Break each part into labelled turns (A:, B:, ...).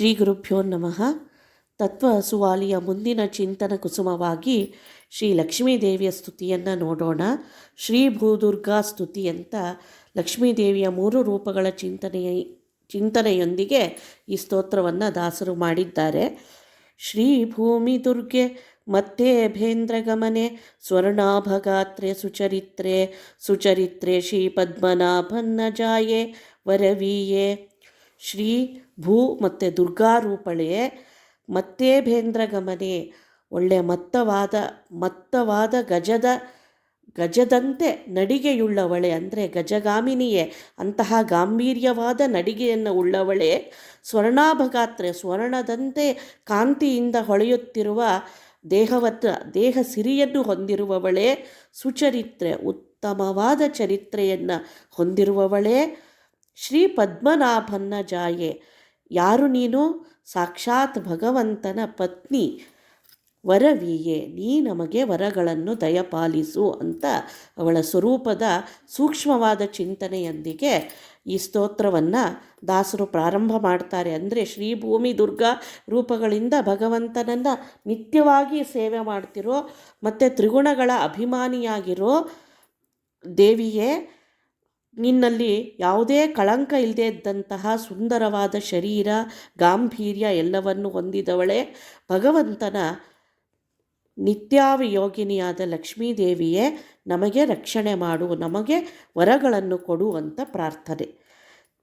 A: ಶ್ರೀ ಗುರುಭ್ಯೋ ನಮಃ. ತತ್ವ ಸುವಾಲಿಯ ಮುಂದಿನ ಚಿಂತನ ಕುಸುಮವಾಗಿ ಶ್ರೀ ಲಕ್ಷ್ಮೀದೇವಿಯ ಸ್ತುತಿಯನ್ನು ನೋಡೋಣ. ಶ್ರೀ ಭೂದುರ್ಗಾ ಸ್ತುತಿ ಅಂತ ಲಕ್ಷ್ಮೀದೇವಿಯ ಮೂರು ರೂಪಗಳ ಚಿಂತನೆಯ, ಚಿಂತನೆಯೊಂದಿಗೆ ಈ ಸ್ತೋತ್ರವನ್ನು ದಾಸರು ಮಾಡಿದ್ದಾರೆ. ಶ್ರೀ ಭೂಮಿ ದುರ್ಗೆ ಮತ್ತೆ ಭೇಂದ್ರಗಮನೆ ಸ್ವರ್ಣಾಭಗಾತ್ರೆ ಸುಚರಿತ್ರೆ ಸುಚರಿತ್ರೆ ಶ್ರೀ ಪದ್ಮನಾಭನ್ನ ಜಾಯೆ, ವರವೀಯೆ. ಶ್ರೀ ಭೂ ಮತ್ತು ದುರ್ಗಾರೂಪಳೆ ಮತ್ತೆ ಭೇಂದ್ರಗಮನೆ ಒಳ್ಳೆಯ ಮತ್ತವಾದ ಮತ್ತವಾದ ಗಜದ, ಗಜದಂತೆ ನಡಿಗೆಯುಳ್ಳವಳೆ ಅಂದರೆ ಗಜಗಾಮಿನಿಯೇ. ಅಂತಹ ಗಾಂಭೀರ್ಯವಾದ ನಡಿಗೆಯನ್ನು ಉಳ್ಳವಳೆ ಸ್ವರ್ಣಾಭಗಾತ್ರೆ, ಸ್ವರ್ಣದಂತೆ ಕಾಂತಿಯಿಂದ ಹೊಳೆಯುತ್ತಿರುವ ದೇಹವತ್ತ, ದೇಹ ಸಿರಿಯನ್ನು ಹೊಂದಿರುವವಳೇ ಸುಚರಿತ್ರೆ, ಉತ್ತಮವಾದ ಚರಿತ್ರೆಯನ್ನು ಹೊಂದಿರುವವಳೇ ಶ್ರೀ ಪದ್ಮನಾಭನ್ನ ಜಾಯೆ. ಯಾರು ನೀನು? ಸಾಕ್ಷಾತ್ ಭಗವಂತನ ಪತ್ನಿ. ವರವಿಯೇ, ನೀ ನಮಗೆ ವರಗಳನ್ನು ದಯಪಾಲಿಸು ಅಂತ ಅವಳ ಸ್ವರೂಪದ ಸೂಕ್ಷ್ಮವಾದ ಚಿಂತನೆಯೊಂದಿಗೆ ಈ ಸ್ತೋತ್ರವನ್ನು ದಾಸರು ಪ್ರಾರಂಭ ಮಾಡ್ತಾರೆ. ಅಂದರೆ ಶ್ರೀ ಭೂಮಿ ದುರ್ಗಾ ರೂಪಗಳಿಂದ ಭಗವಂತನನ್ನು ನಿತ್ಯವಾಗಿ ಸೇವೆ ಮಾಡ್ತಿರೋ, ಮತ್ತು ತ್ರಿಗುಣಗಳ ಅಭಿಮಾನಿಯಾಗಿರೋ ದೇವಿಯೇ ನಿನ್ನಲ್ಲಿ ಯಾವುದೇ ಕಳಂಕ ಇಲ್ಲದೆ ಇದ್ದಂತಹ ಸುಂದರವಾದ ಶರೀರ, ಗಾಂಭೀರ್ಯ ಎಲ್ಲವನ್ನು ಹೊಂದಿದವಳೆ ಭಗವಂತನ ನಿತ್ಯಾವಿಯೋಗಿನಿಯಾದ ಲಕ್ಷ್ಮೀದೇವಿಯೇ, ನಮಗೆ ರಕ್ಷಣೆ ಮಾಡು, ನಮಗೆ ವರಗಳನ್ನು ಕೊಡು ಅಂತ ಪ್ರಾರ್ಥನೆ.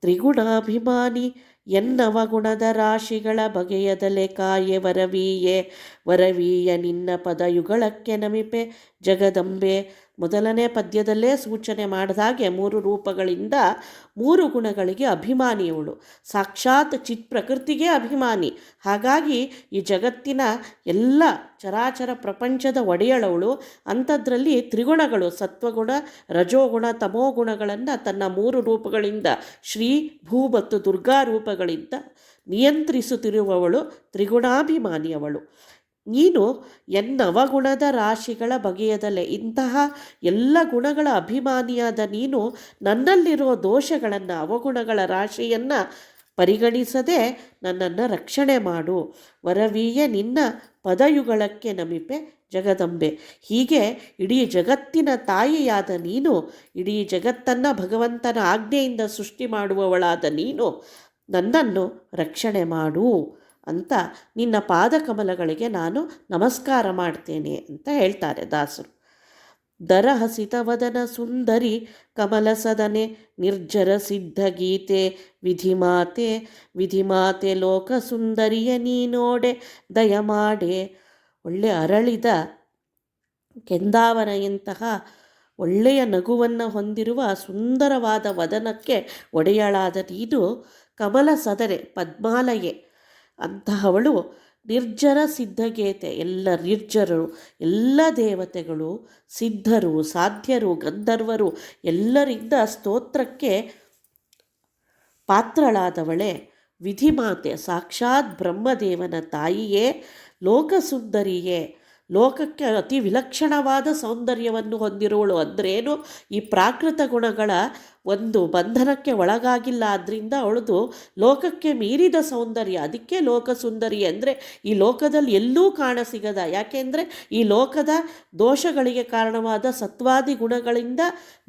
A: ತ್ರಿಗುಣಾಭಿಮಾನಿ ಎನ್ನವಗುಣದ ರಾಶಿಗಳ ಬಗೆಯದಲೆ ಕಾಯೆ ವರವೀಯೆ, ವರವೀಯ ನಿನ್ನ ಪದಯುಗಳಕ್ಕೆ ನಮಿಪೆ ಜಗದಂಬೆ ಮೊದಲನೇ ಪದ್ಯದಲ್ಲೇ ಸೂಚನೆ ಮಾಡಿದಾಗೆ ಮೂರು ರೂಪಗಳಿಂದ ಮೂರು ಗುಣಗಳಿಗೆ ಅಭಿಮಾನಿಯವಳು ಸಾಕ್ಷಾತ್ ಚಿತ್ ಪ್ರಕೃತಿಗೆ ಅಭಿಮಾನಿ. ಹಾಗಾಗಿ ಈ ಜಗತ್ತಿನ ಎಲ್ಲ ಚರಾಚರ ಪ್ರಪಂಚದ ಒಡೆಯಳವಳು. ಅಂಥದ್ರಲ್ಲಿ ತ್ರಿಗುಣಗಳು, ಸತ್ವಗುಣ, ರಜೋಗುಣ, ತಮೋಗುಣಗಳನ್ನು ತನ್ನ ಮೂರು ರೂಪಗಳಿಂದ ಶ್ರೀ, ಭೂ ಮತ್ತು ದುರ್ಗಾ ರೂಪಗಳಿಂದ ನಿಯಂತ್ರಿಸುತ್ತಿರುವವಳು, ತ್ರಿಗುಣಾಭಿಮಾನಿಯವಳು. ನೀನು ಎನ್ನವಗುಣದ ರಾಶಿಗಳ ಬಗೆಯದಲ್ಲೇ ಇಂತಹ ಎಲ್ಲ ಗುಣಗಳ ಅಭಿಮಾನಿಯಾದ ನೀನು ನನ್ನಲ್ಲಿರುವ ದೋಷಗಳನ್ನು, ಅವಗುಣಗಳ ರಾಶಿಯನ್ನು ಪರಿಗಣಿಸದೆ ನನ್ನನ್ನು ರಕ್ಷಣೆ ಮಾಡು. ವರವೀಯ ನಿನ್ನ ಪದಯುಗಳಕ್ಕೆ ನಮಿಪೆ ಜಗದಂಬೆ. ಹೀಗೆ ಇಡೀ ಜಗತ್ತಿನ ತಾಯಿಯಾದ ನೀನು, ಇಡೀ ಜಗತ್ತನ್ನು ಭಗವಂತನ ಆಜ್ಞೆಯಿಂದ ಸೃಷ್ಟಿ ಮಾಡುವವಳಾದ ನೀನು ನನ್ನನ್ನು ರಕ್ಷಣೆ ಮಾಡು. ಅಂತ ನಿನ್ನ ಪಾದಕಮಲಗಳಿಗೆ ನಾನು ನಮಸ್ಕಾರ ಮಾಡ್ತೇನೆ ಅಂತ ಹೇಳ್ತಾರೆ ದಾಸರು. ದರ ಹಸಿತವದನ ಸುಂದರಿ ಕಮಲ ಸದನೆ ನಿರ್ಜರ ಸಿದ್ಧ ಗೀತೆ ವಿಧಿಮಾತೆ ವಿಧಿಮಾತೆ ಲೋಕ ಸುಂದರಿಯ ನೀನೋಡೆ ದಯಮಾಡೆ ಒಳ್ಳೆ ಅರಳಿದ ಕೆಂದಾವನೆಯಂತಹ ಒಳ್ಳೆಯ ನಗುವನ್ನು ಹೊಂದಿರುವ ಸುಂದರವಾದ ವದನಕ್ಕೆ ಒಡೆಯಳಾದ ನೀನು ಕಮಲ ಸದನೆ ಪದ್ಮಾಲಯೆ. ಅಂತಹವಳು ನಿರ್ಜರ ಸಿದ್ಧಗೇತೆ. ಎಲ್ಲ ನಿರ್ಜರರು, ಎಲ್ಲ ದೇವತೆಗಳು ಸಿದ್ಧರು, ಸಾಧ್ಯರು, ಗಂಧರ್ವರು, ಎಲ್ಲರಿಂದ ಸ್ತೋತ್ರಕ್ಕೆ ಪಾತ್ರಳಾದವಳೆ. ವಿಧಿಮಾತೆ, ಸಾಕ್ಷಾತ್ ಬ್ರಹ್ಮದೇವನ ತಾಯಿಯೇ, ಲೋಕಸುಂದರಿಯೇ. ಲೋಕಕ್ಕೆ ಅತಿ ವಿಲಕ್ಷಣವಾದ ಸೌಂದರ್ಯವನ್ನು ಹೊಂದಿರುವಳು ಅಂದ್ರೇನು? ಈ ಪ್ರಾಕೃತ ಗುಣಗಳ ಒಂದು ಬಂಧನಕ್ಕೆ ಒಳಗಾಗಿಲ್ಲ ಆದ್ದರಿಂದ ಅವಳದು ಲೋಕಕ್ಕೆ ಮೀರಿದ ಸೌಂದರ್ಯ. ಅದಕ್ಕೆ ಲೋಕ ಸುಂದರಿ ಅಂದರೆ ಈ ಲೋಕದಲ್ಲಿ ಎಲ್ಲೂ ಕಾಣ ಸಿಗದ. ಯಾಕೆಂದರೆ ಈ ಲೋಕದ ದೋಷಗಳಿಗೆ ಕಾರಣವಾದ ಸತ್ವಾದಿ ಗುಣಗಳಿಂದ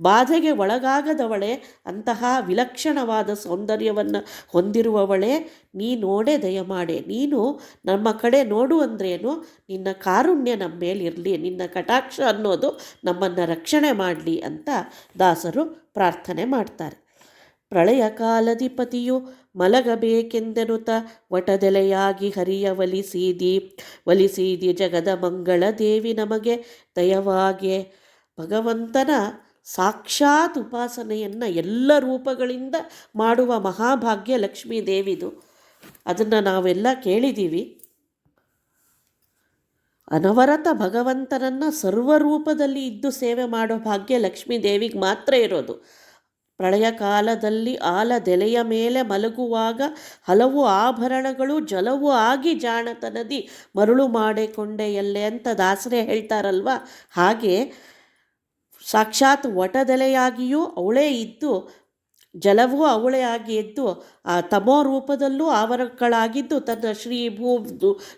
A: ಬಾಧೆಗೆ ಒಳಗಾಗದವಳೆ. ಅಂತಹ ವಿಲಕ್ಷಣವಾದ ಸೌಂದರ್ಯವನ್ನು ಹೊಂದಿರುವವಳೆ ನೀ ನೋಡೆ ದಯಮಾಡೆ. ನೀನು ನಮ್ಮ ಕಡೆ ನೋಡು ಅಂದ್ರೇನು? ನಿನ್ನ ಕಾರುಣ್ಯ ನಮ್ಮ ಮೇಲಿರಲಿ. ನಿನ್ನ ಕಟಾಕ್ಷ ಅನ್ನೋದು ನಮ್ಮನ್ನು ರಕ್ಷಣೆ ಮಾಡಲಿ ಅಂತ ದಾಸರು ಪ್ರಾರ್ಥನೆ ಮಾಡ್ತಾರೆ. ಪ್ರಳಯ ಕಾಲಧಿಪತಿಯು ಮಲಗಬೇಕೆಂದೆನುತ ವಟದೆಲೆಯಾಗಿ ಹರಿಯ ಒಲಿಸೀದಿ ಒಲಿಸೀದಿ ಜಗದ ಮಂಗಳ ದೇವಿ ನಮಗೆ ದಯವಾಗೆ ಭಗವಂತನ ಸಾಕ್ಷಾತ್ ಉಪಾಸನೆಯನ್ನು ಎಲ್ಲ ರೂಪಗಳಿಂದ ಮಾಡುವ ಮಹಾಭಾಗ್ಯ ಲಕ್ಷ್ಮೀ ದೇವಿದು ಅದನ್ನು ನಾವೆಲ್ಲ ಕೇಳಿದ್ದೀವಿ ಅನವರತ ಭಗವಂತನನ್ನು ಸರ್ವರೂಪದಲ್ಲಿ ಇದ್ದು ಸೇವೆ ಮಾಡೋ ಭಾಗ್ಯ ಲಕ್ಷ್ಮೀ ದೇವಿಗೆ ಮಾತ್ರ ಇರೋದು. ಪ್ರಳಯ ಕಾಲದಲ್ಲಿ ಆಲದೆಲೆಯ ಮೇಲೆ ಮಲಗುವಾಗ ಹಲವು ಆಭರಣಗಳು ಜಲವು ಆಗಿ ಜಾಣತನದಿ ಮರುಳು ಮಾಡಿಕೊಂಡೆ ಎಲ್ಲೆ ಅಂತ ದಾಸರೇ ಹೇಳ್ತಾರಲ್ವ? ಹಾಗೆ ಸಾಕ್ಷಾತ್ ವಟದೆಲೆಯಾಗಿಯೂ ಅವಳೇ ಇದ್ದು ಜಲವೂ ಅವಳೇ ಆಗಿ ಎದ್ದು ಆ ತಮೋ ರೂಪದಲ್ಲೂ ಆವರಗಳಾಗಿದ್ದು ತನ್ನ ಶ್ರೀ ಭೂ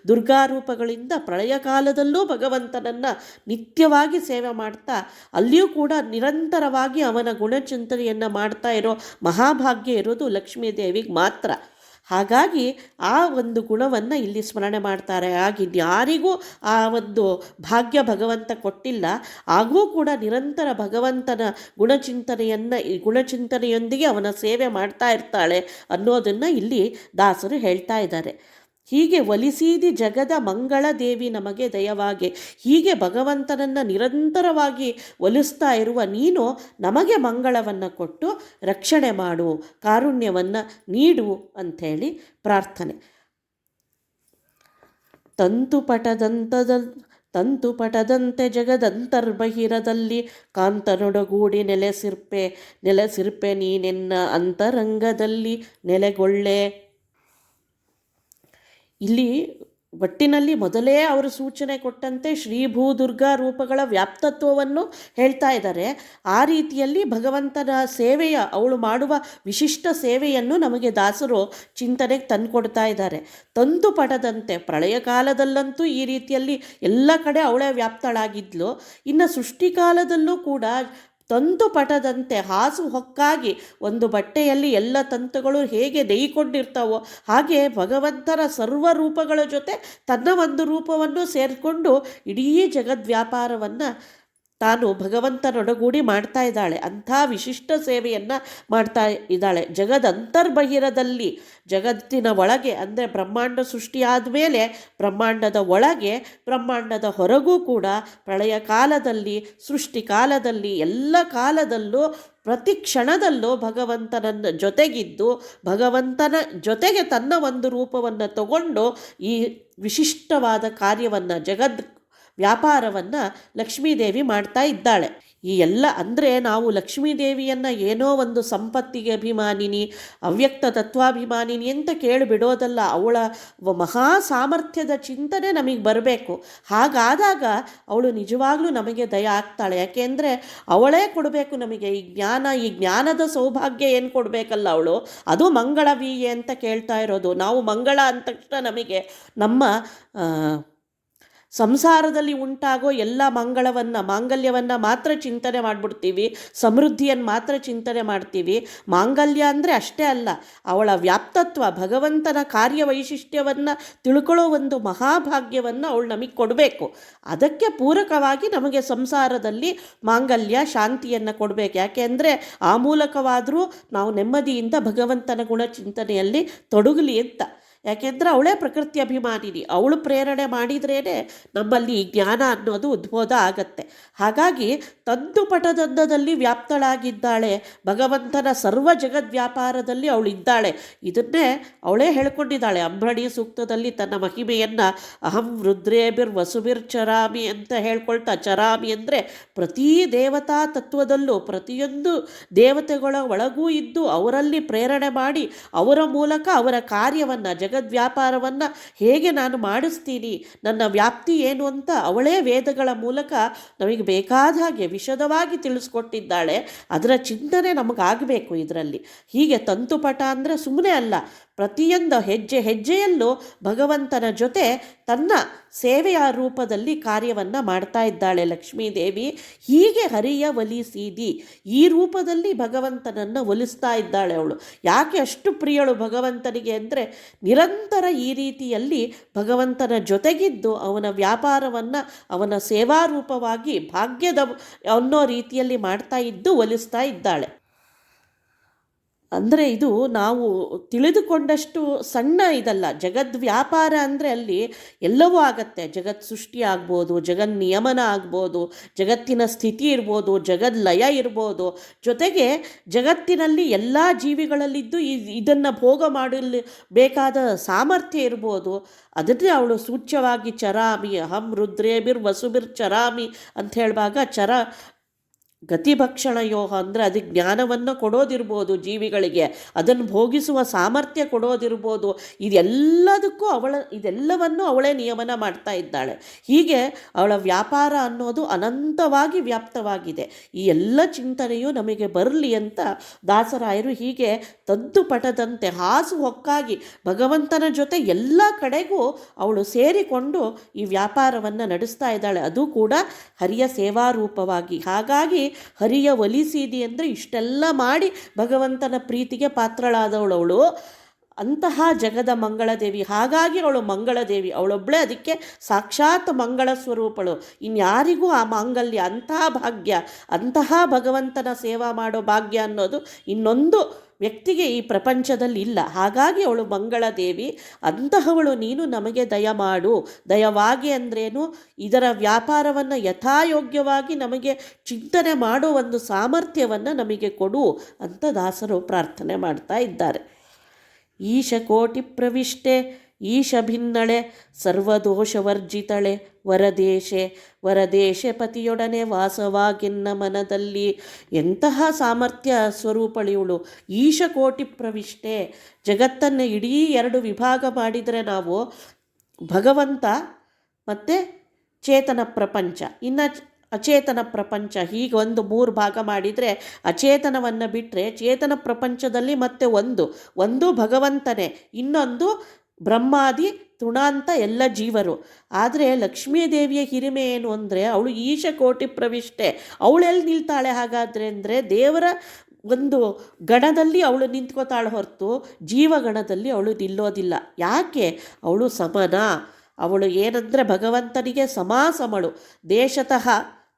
A: ದುರ್ಗಾ ರೂಪಗಳಿಂದ ಪ್ರಳಯ ಕಾಲದಲ್ಲೂ ಭಗವಂತನನ್ನು ನಿತ್ಯವಾಗಿ ಸೇವೆ ಮಾಡ್ತಾ, ಅಲ್ಲಿಯೂ ಕೂಡ ನಿರಂತರವಾಗಿ ಅವನ ಗುಣಚಿಂತನೆಯನ್ನು ಮಾಡ್ತಾ ಇರೋ ಮಹಾಭಾಗ್ಯ ಇರೋದು ಲಕ್ಷ್ಮೀ ದೇವಿಗೆ ಮಾತ್ರ. ಹಾಗಾಗಿ ಆ ಒಂದು ಗುಣವನ್ನು ಇಲ್ಲಿ ಸ್ಮರಣೆ ಮಾಡ್ತಾರೆ. ಹಾಗೆ ಯಾರಿಗೂ ಆ ಒಂದು ಭಾಗ್ಯ ಭಗವಂತ ಕೊಟ್ಟಿಲ್ಲ ಆಗೂ ಕೂಡ ನಿರಂತರ ಭಗವಂತನ ಗುಣಚಿಂತನೆಯನ್ನು, ಈ ಗುಣಚಿಂತನೆಯೊಂದಿಗೆ ಅವನ ಸೇವೆ ಮಾಡ್ತಾ ಇರ್ತಾಳೆ ಅನ್ನೋದನ್ನು ಇಲ್ಲಿ ದಾಸರು ಹೇಳ್ತಾ ಇದ್ದಾರೆ. ಹೀಗೆ ಒಲಿಸೀದಿ ಜಗದ ಮಂಗಳ ದೇವಿ ನಮಗೆ ದಯವಾಗಿ. ಹೀಗೆ ಭಗವಂತನನ್ನು ನಿರಂತರವಾಗಿ ಒಲಿಸ್ತಾ ಇರುವ ನೀನು ನಮಗೆ ಮಂಗಳವನ್ನು ಕೊಟ್ಟು ರಕ್ಷಣೆ ಮಾಡು, ಕಾರುಣ್ಯವನ್ನು ನೀಡು ಅಂಥೇಳಿ ಪ್ರಾರ್ಥನೆ. ತಂತುಪಟದಂತದ ತಂತುಪಟದಂತೆ ಜಗದಂತರ್ಬಹಿರದಲ್ಲಿ ಕಾಂತನೊಡಗೂಡಿ ನೆಲೆಸಿರ್ಪೆ ನೆಲೆಸಿರ್ಪೆ ನೀನೆನ್ನ ಅಂತರಂಗದಲ್ಲಿ ನೆಲೆಗೊಳ್ಳೆ. ಇಲ್ಲಿ ಒಟ್ಟಿನಲ್ಲಿ ಮೊದಲೇ ಅವರು ಸೂಚನೆ ಕೊಟ್ಟಂತೆ ಶ್ರೀ ಭೂದುರ್ಗಾ ರೂಪಗಳ ವ್ಯಾಪ್ತತ್ವವನ್ನು ಹೇಳ್ತಾ ಇದ್ದಾರೆ. ಆ ರೀತಿಯಲ್ಲಿ ಭಗವಂತನ ಸೇವೆಯ, ಅವಳು ಮಾಡುವ ವಿಶಿಷ್ಟ ಸೇವೆಯನ್ನು ನಮಗೆ ದಾಸರು ಚಿಂತನೆಗೆ ತಂದುಕೊಡ್ತಾ ಇದ್ದಾರೆ. ತಂದು ಪಡದಂತೆ, ಪ್ರಳಯ ಕಾಲದಲ್ಲಂತೂ ಈ ರೀತಿಯಲ್ಲಿ ಎಲ್ಲ ಕಡೆ ಅವಳೇ ವ್ಯಾಪ್ತಳಾಗಿದ್ಲು. ಇನ್ನು ಸೃಷ್ಟಿಕಾಲದಲ್ಲೂ ಕೂಡ ತಂತು ಪಟದಂತೆ ಹಾಸು ಹೊಕ್ಕಾಗಿ ಒಂದು ಬಟ್ಟೆಯಲ್ಲಿ ಎಲ್ಲ ತಂತುಗಳು ಹೇಗೆ ನೇಯ್ಕೊಂಡಿರ್ತಾವೋ ಹಾಗೆ ಭಗವಂತನ ಸರ್ವ ರೂಪಗಳ ಜೊತೆ ತನ್ನ ಒಂದು ರೂಪವನ್ನು ಸೇರಿಕೊಂಡು ಇಡೀ ಜಗದ್ವ್ಯಾಪಾರವನ್ನು ತಾನು ಭಗವಂತನೊಡಗೂಡಿ ಮಾಡ್ತಾ ಇದ್ದಾಳೆ. ಅಂಥ ವಿಶಿಷ್ಟ ಸೇವೆಯನ್ನು ಮಾಡ್ತಾ ಇದ್ದಾಳೆ. ಜಗದಂತರ್ಬಹಿರದಲ್ಲಿ ಜಗತ್ತಿನ ಒಳಗೆ ಅಂದರೆ ಬ್ರಹ್ಮಾಂಡ ಸೃಷ್ಟಿಯಾದ ಮೇಲೆ ಬ್ರಹ್ಮಾಂಡದ ಒಳಗೆ, ಬ್ರಹ್ಮಾಂಡದ ಹೊರಗೂ ಕೂಡ ಪ್ರಳಯ ಕಾಲದಲ್ಲಿ, ಸೃಷ್ಟಿ ಕಾಲದಲ್ಲಿ, ಎಲ್ಲ ಕಾಲದಲ್ಲೂ, ಪ್ರತಿ ಕ್ಷಣದಲ್ಲೂ ಭಗವಂತನನ್ನ ಜೊತೆಗಿದ್ದು, ಭಗವಂತನ ಜೊತೆಗೆ ತನ್ನ ಒಂದು ರೂಪವನ್ನು ತಗೊಂಡು ಈ ವಿಶಿಷ್ಟವಾದ ಕಾರ್ಯವನ್ನು ಜಗದ್ ವ್ಯಾಪಾರವನ್ನು ಲಕ್ಷ್ಮೀದೇವಿ ಮಾಡ್ತಾ ಇದ್ದಾಳೆ. ಈ ಎಲ್ಲ ಅಂದರೆ ನಾವು ಲಕ್ಷ್ಮೀದೇವಿಯನ್ನು ಏನೋ ಒಂದು ಸಂಪತ್ತಿಗೆ ಅಭಿಮಾನಿನಿ, ಅವ್ಯಕ್ತ ತತ್ವಾಭಿಮಾನಿನಿ ಅಂತ ಕೇಳಿಬಿಡೋದಲ್ಲ. ಅವಳ ಮಹಾ ಸಾಮರ್ಥ್ಯದ ಚಿಂತನೆ ನಮಗೆ ಬರಬೇಕು. ಹಾಗಾದಾಗ ಅವಳು ನಿಜವಾಗ್ಲೂ ನಮಗೆ ದಯ ಆಗ್ತಾಳೆ. ಯಾಕೆಂದರೆ ಅವಳೇ ಕೊಡಬೇಕು ನಮಗೆ. ಈ ಜ್ಞಾನ, ಈ ಜ್ಞಾನದ ಸೌಭಾಗ್ಯ ಏನು ಕೊಡಬೇಕಲ್ಲ ಅವಳು? ಅದು ಮಂಗಳವೀಯೆ ಅಂತ ಕೇಳ್ತಾ ಇರೋದು. ನಾವು ಮಂಗಳ ಅಂದ ತಕ್ಷಣ ನಮಗೆ ನಮ್ಮ ಸಂಸಾರದಲ್ಲಿ ಉಂಟಾಗೋ ಎಲ್ಲ ಮಂಗಳವನ್ನು, ಮಾಂಗಲ್ಯವನ್ನು ಮಾತ್ರ ಚಿಂತನೆ ಮಾಡಿಬಿಡ್ತೀವಿ. ಸಮೃದ್ಧಿಯನ್ನು ಮಾತ್ರ ಚಿಂತನೆ ಮಾಡ್ತೀವಿ. ಮಾಂಗಲ್ಯ ಅಂದರೆ ಅಷ್ಟೇ ಅಲ್ಲ, ಅವಳ ವ್ಯಾಪ್ತತ್ವ, ಭಗವಂತನ ಕಾರ್ಯವೈಶಿಷ್ಟ್ಯವನ್ನು ತಿಳ್ಕೊಳ್ಳೋ ಒಂದು ಮಹಾಭಾಗ್ಯವನ್ನು ಅವಳು ನಮಗೆ ಕೊಡಬೇಕು. ಅದಕ್ಕೆ ಪೂರಕವಾಗಿ ನಮಗೆ ಸಂಸಾರದಲ್ಲಿ ಮಾಂಗಲ್ಯ, ಶಾಂತಿಯನ್ನು ಕೊಡಬೇಕು. ಯಾಕೆ ಅಂದರೆ ಆ ಮೂಲಕವಾದರೂ ನಾವು ನೆಮ್ಮದಿಯಿಂದ ಭಗವಂತನ ಗುಣ ಚಿಂತನೆಯಲ್ಲಿ ತೊಡಗಲಿ ಅಂತ. ಯಾಕೆಂದರೆ ಅವಳೇ ಪ್ರಕೃತಿ ಅಭಿಮಾನಿನಿ. ಅವಳು ಪ್ರೇರಣೆ ಮಾಡಿದ್ರೇ ನಮ್ಮಲ್ಲಿ ಜ್ಞಾನ ಅನ್ನೋದು ಉದ್ಬೋಧ ಆಗತ್ತೆ. ಹಾಗಾಗಿ ತಂದು ಪಟದಂದದಲ್ಲಿ ವ್ಯಾಪ್ತಳಾಗಿದ್ದಾಳೆ. ಭಗವಂತನ ಸರ್ವ ಜಗದ್ ವ್ಯಾಪಾರದಲ್ಲಿ ಅವಳಿದ್ದಾಳೆ. ಇದನ್ನೇ ಅವಳೇ ಹೇಳ್ಕೊಂಡಿದ್ದಾಳೆ. ಅಂಬರಣಿ ಸೂಕ್ತದಲ್ಲಿ ತನ್ನ ಮಹಿಮೆಯನ್ನು ಅಹಂ ರುದ್ರೇಬಿರ್ ವಸುಬಿರ್ ಚರಾಮಿ ಅಂತ ಹೇಳ್ಕೊಳ್ತಾ. ಚರಾಮಿ ಅಂದರೆ ಪ್ರತಿ ದೇವತಾ ತತ್ವದಲ್ಲೂ ಪ್ರತಿಯೊಂದು ದೇವತೆಗಳ ಒಳಗೂ ಇದ್ದು ಅವರಲ್ಲಿ ಪ್ರೇರಣೆ ಮಾಡಿ ಅವರ ಮೂಲಕ ಅವರ ಕಾರ್ಯವನ್ನು ಜಗದ್ವ್ಯಾಪಾರವನ್ನು ಹೇಗೆ ನಾನು ಮಾಡಿಸ್ತೀನಿ, ನನ್ನ ವ್ಯಾಪ್ತಿ ಏನು ಅಂತ ಅವಳೇ ವೇದಗಳ ಮೂಲಕ ನಮಗೆ ಬೇಕಾದ ಹಾಗೆ ವಿಶದವಾಗಿ ತಿಳಿಸ್ಕೊಟ್ಟಿದ್ದಾಳೆ. ಅದರ ಚಿಂತನೆ ನಮಗಾಗಬೇಕು ಇದರಲ್ಲಿ. ಹೀಗೆ ತಂತುಪಟ ಅಂದರೆ ಸುಮ್ಮನೆ ಅಲ್ಲ ಪ್ರತಿಯೊಂದು ಹೆಜ್ಜೆ ಹೆಜ್ಜೆಯಲ್ಲೂ ಭಗವಂತನ ಜೊತೆ ತನ್ನ ಸೇವೆಯ ರೂಪದಲ್ಲಿ ಕಾರ್ಯವನ್ನು ಮಾಡ್ತಾ ಇದ್ದಾಳೆ ಲಕ್ಷ್ಮೀದೇವಿ. ಹೀಗೆ ಹರಿಯ ಒಲಿಸಿದಿ ಈ ರೂಪದಲ್ಲಿ ಭಗವಂತನನ್ನು ಒಲಿಸ್ತಾ ಇದ್ದಾಳೆ ಅವಳು. ಯಾಕೆ ಅಷ್ಟು ಪ್ರಿಯಳು ಭಗವಂತನಿಗೆ ಅಂದರೆ ನಿರಂತರ ಈ ರೀತಿಯಲ್ಲಿ ಭಗವಂತನ ಜೊತೆಗಿದ್ದು ಅವನ ವ್ಯಾಪಾರವನ್ನು, ಅವನ ಸೇವಾರೂಪವಾಗಿ ಭಾಗ್ಯದ ಅನ್ನೋ ರೀತಿಯಲ್ಲಿ ಮಾಡ್ತಾ ಇದ್ದು ಒಲಿಸ್ತಾ ಇದ್ದಾಳೆ. ಅಂದರೆ ಇದು ನಾವು ತಿಳಿದುಕೊಂಡಷ್ಟು ಸಣ್ಣ ಇದಲ್ಲ. ಜಗದ್ ವ್ಯಾಪಾರ ಅಂದರೆ ಅಲ್ಲಿ ಎಲ್ಲವೂ ಆಗತ್ತೆ. ಜಗತ್ ಸೃಷ್ಟಿ ಆಗ್ಬೋದು ಜಗನ್ ನಿಯಮನ ಆಗ್ಬೋದು, ಜಗತ್ತಿನ ಸ್ಥಿತಿ ಇರ್ಬೋದು, ಜಗದ್ ಲಯ ಇರ್ಬೋದು. ಜೊತೆಗೆ ಜಗತ್ತಿನಲ್ಲಿ ಎಲ್ಲ ಜೀವಿಗಳಲ್ಲಿದ್ದು ಇದನ್ನು ಭೋಗ ಮಾಡಲು ಬೇಕಾದ ಸಾಮರ್ಥ್ಯ ಇರ್ಬೋದು. ಅದನ್ನೇ ಅವಳು ಸೂಚ್ಯವಾಗಿ ಚರಾಮಿ, ಅಹಂ ರುದ್ರೇಬಿರ್ ವಸುಬಿರ್ ಚರಾಮಿ ಅಂತ ಹೇಳುವಾಗ ಚರ ಗತಿಭಕ್ಷಣ ಯೋಹ ಅಂದರೆ ಅದಕ್ಕೆ ಜ್ಞಾನವನ್ನು ಕೊಡೋದಿರ್ಬೋದು ಜೀವಿಗಳಿಗೆ, ಅದನ್ನು ಭೋಗಿಸುವ ಸಾಮರ್ಥ್ಯ ಕೊಡೋದಿರ್ಬೋದು, ಇದೆಲ್ಲದಕ್ಕೂ ಅವಳ, ಇದೆಲ್ಲವನ್ನು ಅವಳೇ ನಿಯಮನ ಮಾಡ್ತಾ ಇದ್ದಾಳೆ. ಹೀಗೆ ಅವಳ ವ್ಯಾಪಾರ ಅನ್ನೋದು ಅನಂತವಾಗಿ ವ್ಯಾಪ್ತವಾಗಿದೆ. ಈ ಎಲ್ಲ ಚಿಂತನೆಯು ನಮಗೆ ಬರಲಿ ಅಂತ ದಾಸರಾಯರು ಹೀಗೆ ತದ್ದು ಪಟದಂತೆ ಹಾಸು ಹೊಕ್ಕಾಗಿ ಭಗವಂತನ ಜೊತೆ ಎಲ್ಲ ಕಡೆಗೂ ಅವಳು ಸೇರಿಕೊಂಡು ಈ ವ್ಯಾಪಾರವನ್ನು ನಡೆಸ್ತಾ ಇದ್ದಾಳೆ. ಅದು ಕೂಡ ಹರಿಯ ಸೇವಾರೂಪವಾಗಿ ಹಾಗಾಗಿ ಹರಿಯ ಒಲಿಸಿದಿ ಅಂದರೆ ಇಷ್ಟೆಲ್ಲ ಮಾಡಿ ಭಗವಂತನ ಪ್ರೀತಿಗೆ ಪಾತ್ರಳಾದವಳವಳು ಅಂತಹ ಜಗದ ಮಂಗಳದೇವಿ, ಹಾಗಾಗಿ ಅವಳು ಮಂಗಳದೇವಿ. ಅವಳೊಬ್ಬಳೇ ಅದಕ್ಕೆ ಸಾಕ್ಷಾತ್ ಮಂಗಳ ಸ್ವರೂಪಳು. ಇನ್ಯಾರಿಗೂ ಆ ಮಾಂಗಲ್ಯ, ಅಂತಹ ಭಾಗ್ಯ, ಅಂತಹ ಭಗವಂತನ ಸೇವಾ ಮಾಡೋ ಭಾಗ್ಯ ಅನ್ನೋದು ಇನ್ನೊಂದು ವ್ಯಕ್ತಿಗೆ ಈ ಪ್ರಪಂಚದಲ್ಲಿ ಇಲ್ಲ ಹಾಗಾಗಿ ಅವಳು ಮಂಗಳ ದೇವಿ ಅಂತಹವಳು ನೀನು ನಮಗೆ ದಯಮಾಡು ದಯವಾಗಿ ಅಂದ್ರೇನು? ಇದರ ವ್ಯಾಪಾರವನ್ನು ಯಥಾಯೋಗ್ಯವಾಗಿ ನಮಗೆ ಚಿಂತನೆ ಮಾಡೋ ಒಂದು ಸಾಮರ್ಥ್ಯವನ್ನು ನಮಗೆ ಕೊಡು ಅಂತ ದಾಸರು ಪ್ರಾರ್ಥನೆ ಮಾಡ್ತಾ ಇದ್ದಾರೆ. ಈಶಕೋಟಿ ಪ್ರವಿಷ್ಟೆ. ಈಶ ಭಿನ್ನಳೆ ಸರ್ವದೋಷವರ್ಜಿತಳೆ. ವರದೇಶೆ ವರದೇಶೆ ಪತಿಯೊಡನೆ ವಾಸವಾಗಿನ್ನ ಮನದಲ್ಲಿ ಎಂತಹ ಸಾಮರ್ಥ್ಯ ಸ್ವರೂಪಳಿವಳು ಈಶ ಕೋಟಿ ಪ್ರವಿಷ್ಟೆ. ಜಗತ್ತನ್ನು ಇಡೀ ಎರಡು ವಿಭಾಗ ಮಾಡಿದರೆ ನಾವು ಭಗವಂತ ಮತ್ತು ಚೇತನ ಪ್ರಪಂಚ. ಇನ್ನು ಅಚೇತನ ಪ್ರಪಂಚ ಹೀಗೆ ಒಂದು ಮೂರು ಭಾಗ ಮಾಡಿದರೆ ಅಚೇತನವನ್ನು ಬಿಟ್ಟರೆ ಚೇತನ ಪ್ರಪಂಚದಲ್ಲಿ ಮತ್ತೆ ಒಂದು ಒಂದು ಭಗವಂತನೇ. ಇನ್ನೊಂದು ಬ್ರಹ್ಮಾದಿ ತೃಣಾಂತ ಎಲ್ಲ ಜೀವರು. ಆದರೆ ಲಕ್ಷ್ಮೀದೇವಿಯ ಹಿರಿಮೆ ಏನು ಅಂದರೆ ಅವಳು ಈಶ ಕೋಟಿ ಪ್ರವಿಷ್ಟೆ ಅವಳೆಲ್ಲಿ ನಿಲ್ತಾಳೆ ಹಾಗಾದರೆ ಅಂದರೆ ದೇವರ ಒಂದು ಗಣದಲ್ಲಿ ಅವಳು ನಿಂತ್ಕೋತಾಳೆ ಹೊರತು ಜೀವಗಣದಲ್ಲಿ ಅವಳು ನಿಲ್ಲೋದಿಲ್ಲ. ಯಾಕೆ? ಅವಳು ಸಮನ. ಅವಳು ಏನಂದರೆ ಭಗವಂತನಿಗೆ ಸಮಾಸಮಳು. ದೇಶತಃ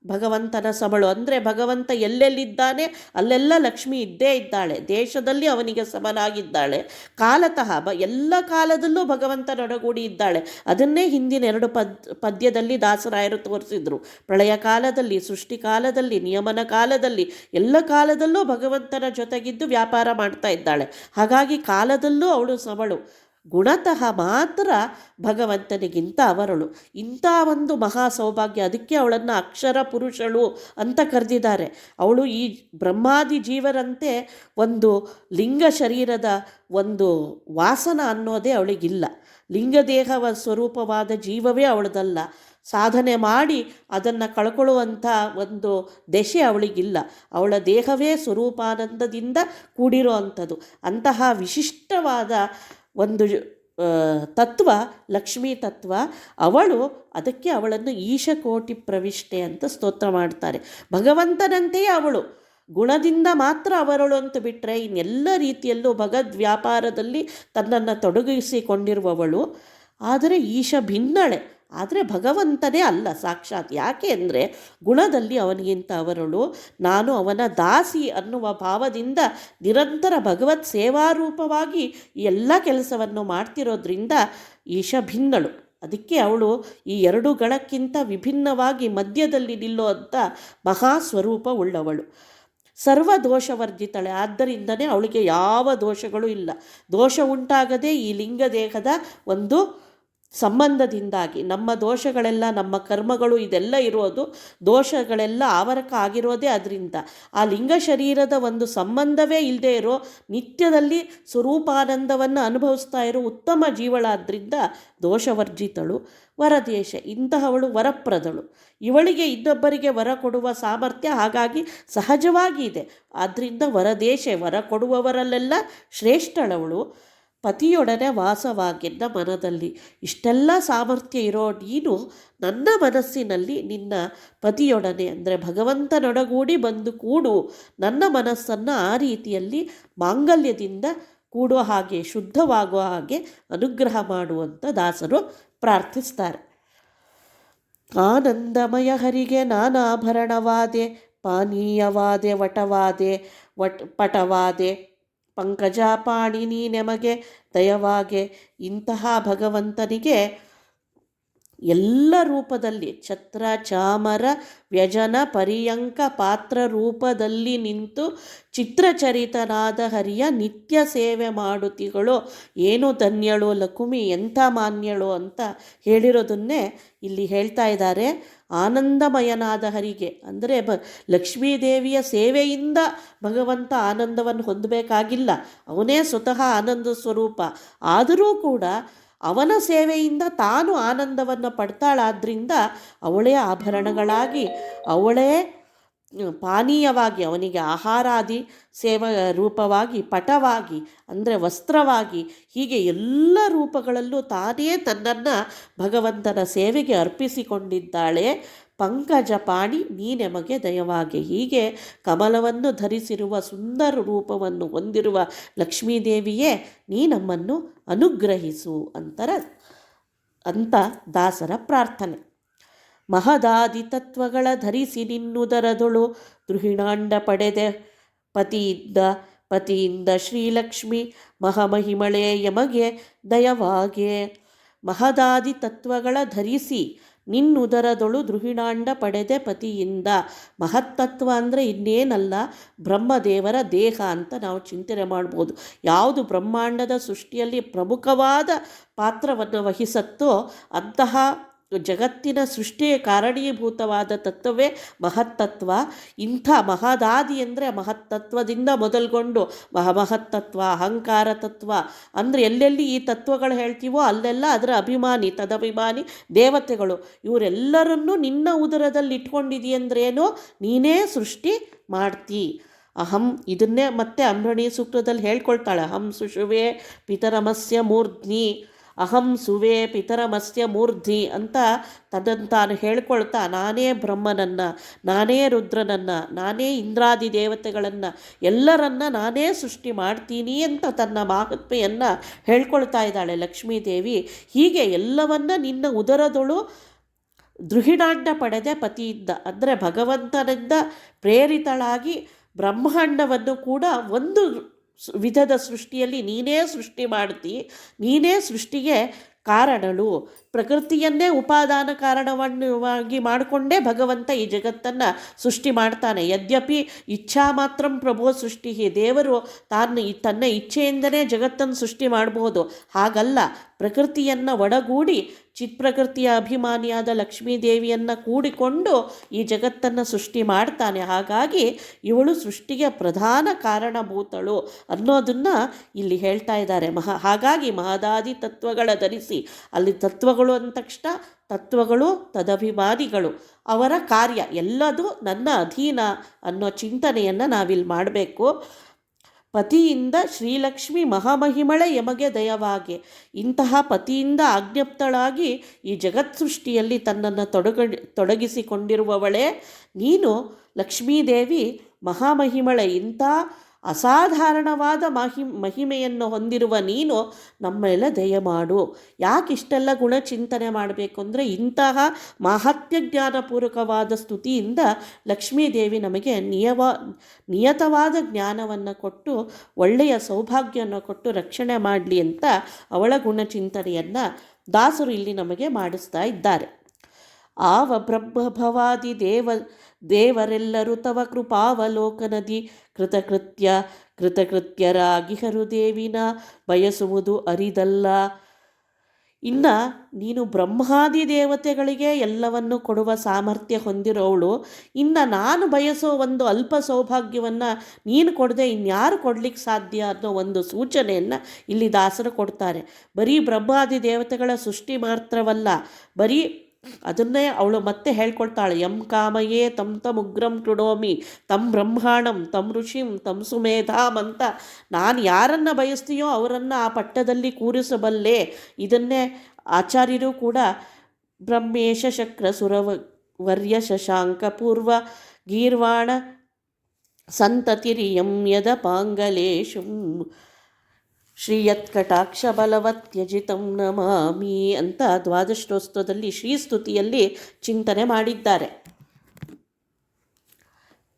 A: ಭಗವಂತನ ಸಮಳು ಅಂದರೆ ಭಗವಂತ ಎಲ್ಲೆಲ್ಲಿದ್ದಾನೆ? ಅಲ್ಲೆಲ್ಲ ಲಕ್ಷ್ಮಿ ಇದ್ದೇ ಇದ್ದಾಳೆ. ದೇಶದಲ್ಲಿ ಅವನಿಗೆ ಸಮನಾಗಿದ್ದಾಳೆ. ಕಾಲತಃ ಬ, ಎಲ್ಲ ಕಾಲದಲ್ಲೂ ಭಗವಂತನೊಡಗೂಡಿ ಇದ್ದಾಳೆ. ಅದನ್ನೇ ಹಿಂದಿನ ಎರಡು ಪದ್, ಪದ್ಯದಲ್ಲಿ ದಾಸರಾಯರು ತೋರಿಸಿದ್ರು. ಪ್ರಳಯ ಕಾಲದಲ್ಲಿ, ಸೃಷ್ಟಿ ಕಾಲದಲ್ಲಿ, ನಿಯಮನ ಕಾಲದಲ್ಲಿ, ಎಲ್ಲ ಕಾಲದಲ್ಲೂ ಭಗವಂತನ ಜೊತೆಗಿದ್ದು ವ್ಯಾಪಾರ ಮಾಡ್ತಾ ಇದ್ದಾಳೆ. ಹಾಗಾಗಿ ಕಾಲದಲ್ಲೂ ಅವಳು ಸಮಳು ಗುಣತಃ ಮಾತ್ರ ಭಗವಂತನಿಗಿಂತ ಅವರಳು. ಇಂಥ ಒಂದು ಮಹಾ ಸೌಭಾಗ್ಯ ಅದಕ್ಕೆ ಅವಳನ್ನು ಅಕ್ಷರ ಪುರುಷಳು ಅಂತ ಕರೆದಿದ್ದಾರೆ. ಅವಳು ಈ ಬ್ರಹ್ಮಾದಿ ಜೀವರಂತೆ ಒಂದು ಲಿಂಗ ಶರೀರದ ಒಂದು ವಾಸನ ಅನ್ನೋದೇ ಅವಳಿಗಿಲ್ಲ. ಲಿಂಗದೇಹವ ಸ್ವರೂಪವಾದ ಜೀವವೇ ಅವಳದಲ್ಲ. ಸಾಧನೆ ಮಾಡಿ ಅದನ್ನು ಕಳ್ಕೊಳ್ಳುವಂಥ ಒಂದು ದೆಶೆ ಅವಳಿಗಿಲ್ಲ. ಅವಳ ದೇಹವೇ ಸ್ವರೂಪಾನಂದದಿಂದ ಕೂಡಿರೋ ಅಂಥದ್ದು. ಅಂತಹ ವಿಶಿಷ್ಟವಾದ ಒಂದು ತತ್ವ, ಲಕ್ಷ್ಮೀ ತತ್ವ, ಅವಳು ಅದಕ್ಕೆ ಅವಳನ್ನು ಈಶಕೋಟಿ ಪ್ರವಿಷ್ಟೆ ಅಂತ ಸ್ತೋತ್ರ ಮಾಡ್ತಾರೆ. ಭಗವಂತನಂತೆಯೇ ಅವಳು. ಗುಣದಿಂದ ಮಾತ್ರ ಅವರಳು ಅಂತ ಬಿಟ್ಟರೆ ಇನ್ನೆಲ್ಲ ರೀತಿಯಲ್ಲೂ ಭಗದ್ ವ್ಯಾಪಾರದಲ್ಲಿ ತನ್ನನ್ನು ತೊಡಗಿಸಿಕೊಂಡಿರುವವಳು. ಆದರೆ ಈಶ ಭಿನ್ನಳೆ. ಆದರೆ ಭಗವಂತನೇ ಅಲ್ಲ ಸಾಕ್ಷಾತ್. ಯಾಕೆ ಅಂದರೆ ಗುಣದಲ್ಲಿ ಅವನಿಗಿಂತ ಅವರಳು. ನಾನು ಅವನ ದಾಸಿ ಅನ್ನುವ ಭಾವದಿಂದ ನಿರಂತರ ಭಗವತ್ ಸೇವಾರೂಪವಾಗಿ ಎಲ್ಲ ಕೆಲಸವನ್ನು ಮಾಡ್ತಿರೋದ್ರಿಂದ ಈಶ ಭಿನ್ನಳು. ಅದಕ್ಕೆ ಅವಳು ಈ ಎರಡು ಗಣಕ್ಕಿಂತ ವಿಭಿನ್ನವಾಗಿ ಮಧ್ಯದಲ್ಲಿ ನಿಲ್ಲುವಂಥ ಮಹಾಸ್ವರೂಪ ಉಳ್ಳವಳು. ಸರ್ವ ದೋಷವರ್ಜಿತಳೆ ಆದ್ದರಿಂದನೇ ಅವಳಿಗೆ ಯಾವ ದೋಷಗಳು ಇಲ್ಲ. ದೋಷ ಉಂಟಾಗದೆ ಈ ಲಿಂಗದೇಹದ ಒಂದು ಸಂಬಂಧದಿಂದಾಗಿ, ನಮ್ಮ ದೋಷಗಳೆಲ್ಲ, ನಮ್ಮ ಕರ್ಮಗಳು ಇದೆಲ್ಲ ಇರೋದು ದೋಷಗಳೆಲ್ಲ ಆವರಕ ಆಗಿರೋದೇ ಅದರಿಂದ. ಆ ಲಿಂಗ ಶರೀರದ ಒಂದು ಸಂಬಂಧವೇ ಇಲ್ಲದೆ ಇರೋ, ನಿತ್ಯದಲ್ಲಿ ಸ್ವರೂಪಾನಂದವನ್ನು ಅನುಭವಿಸ್ತಾ ಇರೋ ಉತ್ತಮ ಜೀವಳಾದ್ರಿಂದ ದೋಷವರ್ಜಿತಳು, ವರದೇಶ, ಇಂತಹವಳು ವರಪ್ರದಳು. ಇವಳಿಗೆ ಇನ್ನೊಬ್ಬರಿಗೆ ವರ ಕೊಡುವ ಸಾಮರ್ಥ್ಯ ಹಾಗಾಗಿ ಸಹಜವಾಗಿ ಇದೆ ಆದ್ದರಿಂದ ವರದೇಶ, ವರ ಕೊಡುವವರಲ್ಲೆಲ್ಲ ಶ್ರೇಷ್ಠಳವಳು. ಪತಿಯೊಡನೆ ವಾಸವಾಗಿದ್ದ ಮನದಲ್ಲಿ, ಇಷ್ಟೆಲ್ಲ ಸಾಮರ್ಥ್ಯ ಇರೋ ನೀನು ನನ್ನ ಮನಸ್ಸಿನಲ್ಲಿ ನಿನ್ನ ಪತಿಯೊಡನೆ, ಅಂದರೆ ಭಗವಂತನೊಡಗೂಡಿ ಬಂದು ಕೂಡು, ನನ್ನ ಮನಸ್ಸನ್ನು ಆ ರೀತಿಯಲ್ಲಿ ಮಾಂಗಲ್ಯದಿಂದ ಕೂಡುವ ಹಾಗೆ ಶುದ್ಧವಾಗುವ ಹಾಗೆ ಅನುಗ್ರಹ ಮಾಡುವಂಥ ದಾಸರು ಪ್ರಾರ್ಥಿಸ್ತಾರೆ. ಆನಂದಮಯ ಹರಿಗೆ ನಾನಾಭರಣವಾದೆ, ಪಾನೀಯವಾದೆ, ವಟವಾದೆ, ವಟ್ ಪಟವಾದೆ ಪಂಕಜಾಪಾಣಿ ನಮಗೆ ನೆಮಗೆ ದಯವಾಗೆ ಇಂತಹ ಭಗವಂತನಿಗೆ ಎಲ್ಲ ರೂಪದಲ್ಲಿ, ಛತ್ರ, ಚಾಮರ, ವ್ಯಜನ, ಪರ್ಯಂಕ, ಪಾತ್ರ ರೂಪದಲ್ಲಿ ನಿಂತು ಚಿತ್ರಚರಿತನಾದ ಹರಿಯ ನಿತ್ಯ ಸೇವೆ ಮಾಡುತ್ತಿಗಳು ಏನು ಧನ್ಯಳು, ಲಕುಮಿ, ಎಂಥ ಮಾನ್ಯಳು ಅಂತ ಹೇಳಿರೋದನ್ನೇ ಇಲ್ಲಿ ಹೇಳ್ತಾ ಇದ್ದಾರೆ. ಆನಂದಮಯನಾದ ಹರಿಗೆ, ಅಂದರೆ ಬ, ಲಕ್ಷ್ಮೀದೇವಿಯ ಸೇವೆಯಿಂದ ಭಗವಂತ ಆನಂದವನ್ನು ಹೊಂದಬೇಕಾಗಿಲ್ಲ. ಅವನೇ ಸ್ವತಃ ಆನಂದ ಸ್ವರೂಪ. ಆದರೂ ಕೂಡ ಅವನ ಸೇವೆಯಿಂದ ತಾನು ಆನಂದವನ್ನು ಪಡ್ತಾಳಾದ್ರಿಂದ ಅವಳೇ ಆಭರಣಗಳಾಗಿ, ಅವಳೇ ಪಾನೀಯವಾಗಿ, ಅವನಿಗೆ ಆಹಾರಾದಿ ಸೇವ ರೂಪವಾಗಿ, ಪಟವಾಗಿ, ಅಂದರೆ ವಸ್ತ್ರವಾಗಿ, ಹೀಗೆ ಎಲ್ಲ ರೂಪಗಳಲ್ಲೂ ತಾನೇ ತನ್ನನ್ನು ಭಗವಂತನ ಸೇವೆಗೆ ಅರ್ಪಿಸಿಕೊಂಡಿದ್ದಾಳೆ. ಪಂಕಜ ಪಾಣಿ ನೀನೆಮಗೆ ದಯವಾಗಿ ಹೀಗೆ ಕಮಲವನ್ನು ಧರಿಸಿರುವ ಸುಂದರ ರೂಪವನ್ನು ಹೊಂದಿರುವ ಲಕ್ಷ್ಮೀದೇವಿಯೇ, ನೀ ನಮ್ಮನ್ನು ಅನುಗ್ರಹಿಸು ಅಂತರ, ಅಂತ ದಾಸರ ಪ್ರಾರ್ಥನೆ. ಮಹದಾದಿ ತತ್ವಗಳ ಧರಿಸಿ ನಿನ್ನುದರದೊಳು ದೃಹಿಣಾಂಡ ಪಡೆದೆ. ಪತಿಯಿದ್ದ ಪತಿಯಿಂದ ಶ್ರೀಲಕ್ಷ್ಮಿ, ಮಹಾಮಹಿಮಳೆ, ಯಮಗೆ ದಯವಾಗೆ. ಮಹದಾದಿ ತತ್ವಗಳ ಧರಿಸಿ ನಿನ್ನುದರದೊಳು ದೃಹಿಣಾಂಡ ಪಡೆದೆ ಪತಿಯಿಂದ. ಮಹತ್ತತ್ವ ಅಂದರೆ ಇನ್ನೇನಲ್ಲ, ಬ್ರಹ್ಮದೇವರ ದೇಹ ಅಂತ ನಾವು ಚಿಂತನೆ ಮಾಡ್ಬೋದು. ಯಾವುದು ಬ್ರಹ್ಮಾಂಡದ ಸೃಷ್ಟಿಯಲ್ಲಿ ಪ್ರಮುಖವಾದ ಪಾತ್ರವನ್ನು ವಹಿಸತ್ತೋ ಅಂತಹ ಜಗತ್ತಿನ ಸೃಷ್ಟಿಯ ಕಾರಣೀಭೂತವಾದ ತತ್ವವೇ ಮಹತ್ತತ್ವ. ಇಂಥ ಮಹದಾದಿ ಅಂದರೆ ಮಹತ್ತತ್ವದಿಂದ ಮೊದಲ್ಗೊಂಡು ಮಹಮಹತ್ತತ್ವ, ಅಹಂಕಾರ ತತ್ವ. ಅಂದರೆ ಎಲ್ಲೆಲ್ಲಿ ಈ ತತ್ವಗಳು ಹೇಳ್ತೀವೋ ಅಲ್ಲೆಲ್ಲ ಅದರ ಅಭಿಮಾನಿ, ತದಭಿಮಾನಿ ದೇವತೆಗಳು. ಇವರೆಲ್ಲರನ್ನೂ ನಿನ್ನ ಉದರದಲ್ಲಿ ಇಟ್ಕೊಂಡಿದೆಯಂದ್ರೇನು ನೀನೇ ಸೃಷ್ಟಿ ಮಾಡ್ತಿ. ಅಹಂ ಇದನ್ನೇ ಮತ್ತೆ ಅಂಬ್ರಣಿ ಸೂಕ್ತದಲ್ಲಿ ಹೇಳ್ಕೊಳ್ತಾಳೆ. ಅಹಂ ಸುಷುವೆ ಪಿತರಮಸ್ಯ ಮೂರ್ಧ್ನಿ. ಅಹಂ ಸುವೆ ಪಿತರಮಸ್ಯ ಮೂರ್ಧಿ ಅಂತ ತದಂತಾನು ತಾನು ಹೇಳ್ಕೊಳ್ತಾ, ನಾನೇ ಬ್ರಹ್ಮನನ್ನು, ನಾನೇ ರುದ್ರನನ್ನು, ನಾನೇ ಇಂದ್ರಾದಿ ದೇವತೆಗಳನ್ನು, ಎಲ್ಲರನ್ನ ನಾನೇ ಸೃಷ್ಟಿ ಮಾಡ್ತೀನಿ ಅಂತ ತನ್ನ ಮಹಾತ್ಮೆಯನ್ನು ಹೇಳ್ಕೊಳ್ತಾ ಇದ್ದಾಳೆ ಲಕ್ಷ್ಮೀದೇವಿ. ಹೀಗೆ ಎಲ್ಲವನ್ನ ನಿನ್ನ ಉದರದೊಳು ದೃಹಿಣಾಂಡ ಪಡೆದೆ ಪತಿಯಿಂದ, ಅಂದರೆ ಭಗವಂತನಿಂದ ಪ್ರೇರಿತಳಾಗಿ ಬ್ರಹ್ಮಾಂಡವನ್ನು ಕೂಡ ಒಂದು ವಿಧದ ಸೃಷ್ಟಿಯಲ್ಲಿ ನೀನೇ ಸೃಷ್ಟಿ ಮಾಡ್ತಿ, ನೀನೇ ಸೃಷ್ಟಿಗೆ ಕಾರಣಳು. ಪ್ರಕೃತಿಯನ್ನೇ ಉಪಾದಾನ ಕಾರಣವನ್ನಾಗಿ ಮಾಡಿಕೊಂಡೇ ಭಗವಂತ ಈ ಜಗತ್ತನ್ನು ಸೃಷ್ಟಿ ಮಾಡ್ತಾನೆ. ಯದ್ಯಪಿ ಇಚ್ಛಾ ಮಾತ್ರ ಪ್ರಭು ಸೃಷ್ಟಿ ದೇವರು ತಾನು ತನ್ನ ಇಚ್ಛೆಯಿಂದನೇ ಜಗತ್ತನ್ನು ಸೃಷ್ಟಿ ಮಾಡಬಹುದು. ಹಾಗಲ್ಲ. ಪ್ರಕೃತಿಯನ್ನು ಒಡಗೂಡಿ ಚಿತ್ಪ್ರಕೃತಿಯ ಅಭಿಮಾನಿಯಾದ ಲಕ್ಷ್ಮೀದೇವಿಯನ್ನು ಕೂಡಿಕೊಂಡು ಈ ಜಗತ್ತನ್ನು ಸೃಷ್ಟಿ ಮಾಡ್ತಾನೆ. ಹಾಗಾಗಿ ಇವಳು ಸೃಷ್ಟಿಗೆ ಪ್ರಧಾನ ಕಾರಣಭೂತಳು ಅನ್ನೋದನ್ನು ಇಲ್ಲಿ ಹೇಳ್ತಾ ಇದ್ದಾರೆ. ಮಹಾ, ಹಾಗಾಗಿ ಮಹದಾದಿ ತತ್ವಗಳ ಧರಿಸಿ ಅಲ್ಲಿ ತತ್ವಗಳು ಅಂದ ತಕ್ಷಣ ತತ್ವಗಳು ತದಭಿಮಾನಿಗಳು. ಅವರ ಕಾರ್ಯ ಎಲ್ಲದೂ ನನ್ನ ಅಧೀನ ಅನ್ನೋ ಚಿಂತನೆಯನ್ನು ನಾವಿಲ್ಲಿ ಮಾಡಬೇಕು. ಪತಿಯಿಂದ ಶ್ರೀಲಕ್ಷ್ಮಿ ಮಹಾಮಹಿಮಳೆ ಯಮಗೆ ದಯವಾಗೆ. ಇಂತಹ ಪತಿಯಿಂದ ಆಜ್ಞಪ್ತಳಾಗಿ ಈ ಜಗತ್ ಸೃಷ್ಟಿಯಲ್ಲಿ ತನ್ನನ್ನು ತೊಡಗ, ತೊಡಗಿಸಿಕೊಂಡಿರುವವಳೇ. ನೀನು ಲಕ್ಷ್ಮೀದೇವಿ ಮಹಾಮಹಿಮಳೆ ಇಂಥ ಅಸಾಧಾರಣವಾದ ಮಹಿ, ಮಹಿಮೆಯನ್ನು ಹೊಂದಿರುವ ನೀನು ನಮ್ಮೆಲ್ಲ ದಯಮಾಡು ಯಾಕಿಷ್ಟೆಲ್ಲ ಗುಣಚಿಂತನೆ ಮಾಡಬೇಕು ಅಂದರೆ ಇಂತಹ ಮಹತ್ಯ ಜ್ಞಾನಪೂರ್ವಕವಾದ ಸ್ತುತಿಯಿಂದ ಲಕ್ಷ್ಮೀದೇವಿ ನಮಗೆ ನಿಯವ, ನಿಯತವಾದ ಜ್ಞಾನವನ್ನು ಕೊಟ್ಟು, ಒಳ್ಳೆಯ ಸೌಭಾಗ್ಯವನ್ನು ಕೊಟ್ಟು ರಕ್ಷಣೆ ಮಾಡಲಿ ಅಂತ ಅವಳ ಗುಣಚಿಂತನೆಯನ್ನು ದಾಸರು ಇಲ್ಲಿ ನಮಗೆ ಮಾಡಿಸ್ತಾ ಇದ್ದಾರೆ. ಆವ ಬ್ರಹ್ಮಭವಾದಿ ದೇವ ದೇವರೆಲ್ಲರೂ ತವ ಕೃಪಾವಲೋಕನದಿ. ಕೃತಕೃತ್ಯ ಕೃತಕೃತ್ಯರಾಗಿಹರು ದೇವಿನ ಬಯಸುವುದು ಅರಿದಲ್ಲ. ಇನ್ನು ನೀನು ಬ್ರಹ್ಮಾದಿ ದೇವತೆಗಳಿಗೆ ಎಲ್ಲವನ್ನು ಕೊಡುವ ಸಾಮರ್ಥ್ಯ ಹೊಂದಿರೋವಳು ಇನ್ನು ನಾನು ಬಯಸೋ ಒಂದು ಅಲ್ಪ ಸೌಭಾಗ್ಯವನ್ನು ನೀನು ಕೊಡದೆ ಇನ್ಯಾರು ಕೊಡಲಿಕ್ಕೆ ಸಾಧ್ಯ ಅನ್ನೋ ಒಂದು ಸೂಚನೆಯನ್ನು ಇಲ್ಲಿ ದಾಸರು ಕೊಡ್ತಾರೆ. ಬರೀ ಬ್ರಹ್ಮಾದಿ ದೇವತೆಗಳ ಸೃಷ್ಟಿ ಮಾತ್ರವಲ್ಲ, ಬರೀ ಅದನ್ನೇ ಅವಳು ಮತ್ತೆ ಹೇಳ್ಕೊಳ್ತಾಳೆ, ಯಂ ಕಾಮಯೇ ತಮ್ ಉಗ್ರಂ ಕೃಡೋಮಿ ತಂ ಬ್ರಹ್ಮಾಣಂ, ತಂ ಋಷಿಂ, ತಂ ಸುಮೇಧಾಮ್ ಅಂತ ನಾನು ಯಾರನ್ನು ಬಯಸ್ತೀಯೋ ಅವರನ್ನು ಆ ಪಟ್ಟದಲ್ಲಿ ಕೂರಿಸಬಲ್ಲೆ. ಇದನ್ನೇ ಆಚಾರ್ಯರು ಕೂಡ ಬ್ರಹ್ಮೇಶ ಶಕ್ರ ಸುರವ ವರ್ಯ ಶಶಾಂಕ ಪೂರ್ವ ಗೀರ್ವಾಣ ಸಂತತಿರಿಯಂ ಯದ ಪಾಂಗಲೇಶು ಶ್ರೀಯತ್ಕಟಾಕ್ಷ ಬಲವತ್ಯಜಿತಂ ನಮಾಮಿ ಅಂತ ದ್ವಾದಶೋತ್ಸವದಲ್ಲಿ ಶ್ರೀಸ್ತುತಿಯಲ್ಲಿ ಚಿಂತನೆ ಮಾಡಿದ್ದಾರೆ.